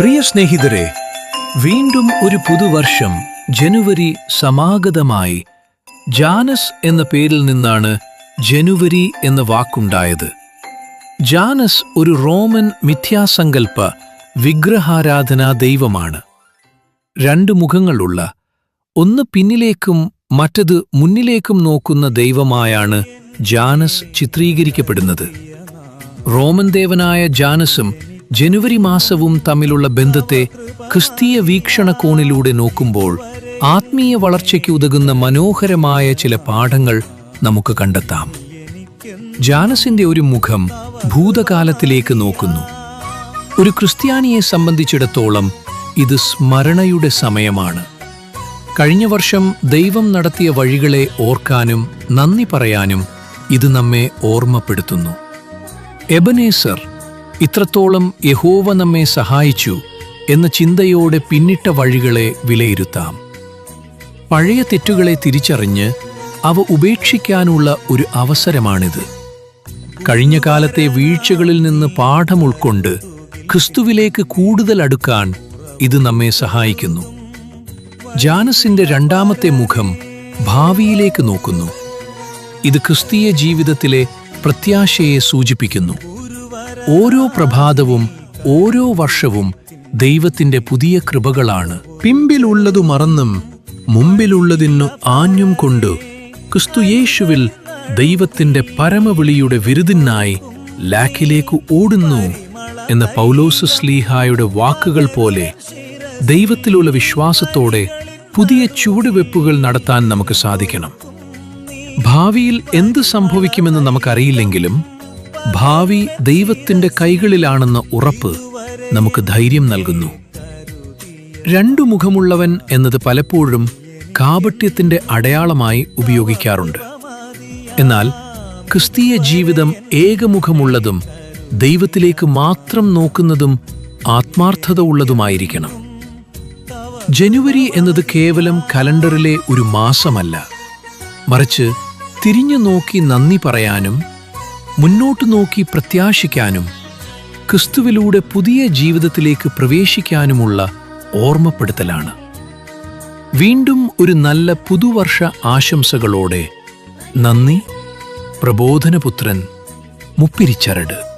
പ്രിയ സ്നേഹിതരെ വീണ്ടും ഒരു പുതുവർഷം ജനുവരി സമാഗതമായി ജാനസ് എന്ന പേരിൽ നിന്നാണ് ജനുവരി എന്ന വാക്കുണ്ടായത്. ജാനസ് ഒരു റോമൻ മിഥ്യാസങ്കൽപ്പ വിഗ്രഹാരാധനാ ദൈവമാണ്. രണ്ട് മുഖങ്ങളുള്ള ഒന്ന് പിന്നിലേക്കും മറ്റത് മുന്നിലേക്കും നോക്കുന്ന ദൈവമായാണ് ജാനസ് ചിത്രീകരിക്കപ്പെടുന്നത്. റോമൻ ദേവനായ ജാനസും ജനുവരി മാസവും തമ്മിലുള്ള ബന്ധത്തെ ക്രിസ്തീയ വീക്ഷണകോണിലൂടെ നോക്കുമ്പോൾ ആത്മീയ വളർച്ചയ്ക്ക് ഉതകുന്ന മനോഹരമായ ചില പാഠങ്ങൾ നമുക്ക് കണ്ടെത്താം. ജാനസിന്റെ ഒരു മുഖം ഭൂതകാലത്തിലേക്ക് നോക്കുന്നു. ഒരു ക്രിസ്ത്യാനിയെ സംബന്ധിച്ചിടത്തോളം ഇത് സ്മരണയുടെ സമയമാണ്. കഴിഞ്ഞ വർഷം ദൈവം നടത്തിയ വഴികളെ ഓർക്കാനും നന്ദി പറയാനും ഇത് നമ്മെ ഓർമ്മപ്പെടുത്തുന്നു. എബനേസർ ഇത്രത്തോളം യഹോവ നമ്മെ സഹായിച്ചു എന്ന ചിന്തയോടെ പിന്നിട്ട വഴികളെ വിലയിരുത്താം. പഴയ തെറ്റുകളെ തിരിച്ചറിഞ്ഞ് അവ ഉപേക്ഷിക്കാനുള്ള ഒരു അവസരമാണിത്. കഴിഞ്ഞ കാലത്തെ വീഴ്ചകളിൽ നിന്ന് പാഠം ഉൾക്കൊണ്ട് ക്രിസ്തുവിലേക്ക് കൂടുതൽ അടുക്കാൻ ഇത് നമ്മെ സഹായിക്കുന്നു. ജാനസിന്റെ രണ്ടാമത്തെ മുഖം ഭാവിയിലേക്ക് നോക്കുന്നു. ഇത് ക്രിസ്തീയ ജീവിതത്തിലെ പ്രത്യാശയെ സൂചിപ്പിക്കുന്നു. ഓരോ പ്രഭാതവും ഓരോ വർഷവും ദൈവത്തിന്റെ പുതിയ കൃപകളാണ്. പിമ്പിലുള്ളതു മറന്നും മുമ്പിലുള്ളതിനു ആഞ്ഞും കൊണ്ട് ക്രിസ്തുയേശുവിൽ ദൈവത്തിന്റെ പരമവിളിയുടെ വിരുദിനായി ലാക്കിലേക്ക് ഓടുന്നു എന്ന പൗലോസ് സ്ലീഹായുടെ വാക്കുകൾ പോലെ ദൈവത്തിലുള്ള വിശ്വാസത്തോടെ പുതിയ ചുവടുവെപ്പുകൾ നടത്താൻ നമുക്ക് സാധിക്കണം. ഭാവിയിൽ എന്ത് സംഭവിക്കുമെന്ന് നമുക്കറിയില്ലെങ്കിലും ഭാവി ദൈവത്തിന്റെ കൈകളിലാണെന്ന ഉറപ്പ് നമുക്ക് ധൈര്യം നൽകുന്നു. രണ്ടു മുഖമുള്ളവൻ എന്നത് പലപ്പോഴും കാപട്യത്തിന്റെ അടയാളമായി ഉപയോഗിക്കാറുണ്ട്. എന്നാൽ ക്രിസ്തീയ ജീവിതം ഏകമുഖമുള്ളതും ദൈവത്തിലേക്ക് മാത്രം നോക്കുന്നതും ആത്മാർത്ഥത ഉള്ളതുമായിരിക്കണം. ജനുവരി എന്നത് കേവലം കലണ്ടറിലെ ഒരു മാസമല്ല. മറിച്ച് തിരിഞ്ഞു നോക്കി നന്ദി പറയാനും മുന്നോട്ടു നോക്കി പ്രത്യാശിക്കാനും ക്രിസ്തുവിലൂടെ പുതിയ ജീവിതത്തിലേക്ക് പ്രവേശിക്കാനുമുള്ള ഓർമ്മപ്പെടുത്തലാണ്. വീണ്ടും ഒരു നല്ല പുതുവർഷ ആശംസകളോടെ നന്ദി പ്രബോധനപുത്രൻ മുപ്പിരിച്ചരട്.